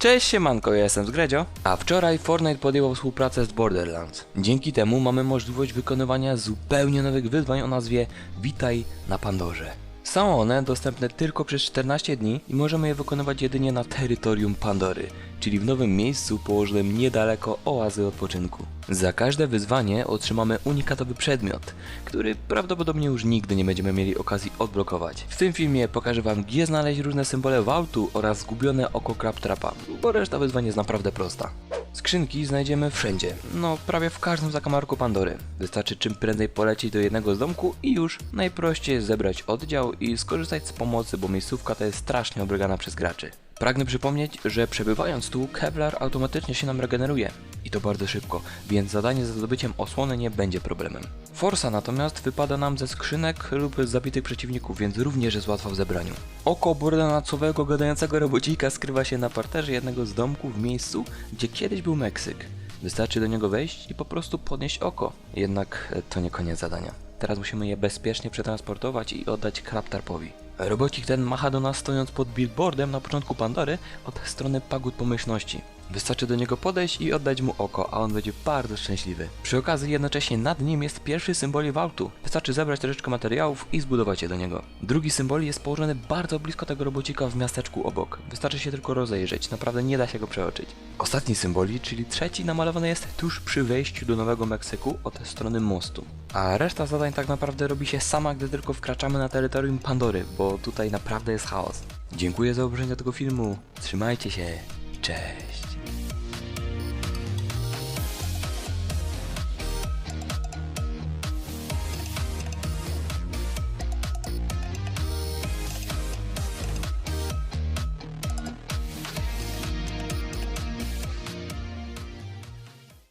Cześć siemanko, ja jestem Zgredzio, a wczoraj Fortnite podjęło współpracę z Borderlands. Dzięki temu mamy możliwość wykonywania zupełnie nowych wyzwań o nazwie Witaj na Pandorze. Są one dostępne tylko przez 14 dni i możemy je wykonywać jedynie na terytorium Pandory, czyli w nowym miejscu położonym niedaleko oazy odpoczynku. Za każde wyzwanie otrzymamy unikatowy przedmiot, który prawdopodobnie już nigdy nie będziemy mieli okazji odblokować. W tym filmie pokażę wam gdzie znaleźć różne symbole Vaultu oraz zgubione oko Crabtrapa, bo reszta wyzwań jest naprawdę prosta. Skrzynki znajdziemy wszędzie, no prawie w każdym zakamarku Pandory. Wystarczy czym prędzej polecieć do jednego z domku i już najprościej zebrać oddział i skorzystać z pomocy, bo miejscówka ta jest strasznie obrygana przez graczy. Pragnę przypomnieć, że przebywając tu, Kevlar automatycznie się nam regeneruje. I to bardzo szybko, więc zadanie ze zdobyciem osłony nie będzie problemem. Forsa natomiast wypada nam ze skrzynek lub z zabitych przeciwników, więc również jest łatwa w zebraniu. Oko bordanacowego gadającego robocika skrywa się na parterze jednego z domków w miejscu, gdzie kiedyś był Meksyk. Wystarczy do niego wejść i po prostu podnieść oko. Jednak to nie koniec zadania. Teraz musimy je bezpiecznie przetransportować i oddać Kraptarpowi. Robocik ten macha do nas stojąc pod billboardem na początku Pandory od strony pagód pomyślności. Wystarczy do niego podejść i oddać mu oko, a on będzie bardzo szczęśliwy. Przy okazji jednocześnie nad nim jest pierwszy symbol Vaultu. Wystarczy zebrać troszeczkę materiałów i zbudować je do niego. Drugi symbol jest położony bardzo blisko tego robocika w miasteczku obok. Wystarczy się tylko rozejrzeć, naprawdę nie da się go przeoczyć. Ostatni symboli, czyli trzeci namalowany jest tuż przy wejściu do Nowego Meksyku od strony mostu. A reszta zadań tak naprawdę robi się sama, gdy tylko wkraczamy na terytorium Pandory, bo tutaj naprawdę jest chaos. Dziękuję za obejrzenie tego filmu. Trzymajcie się. Cześć.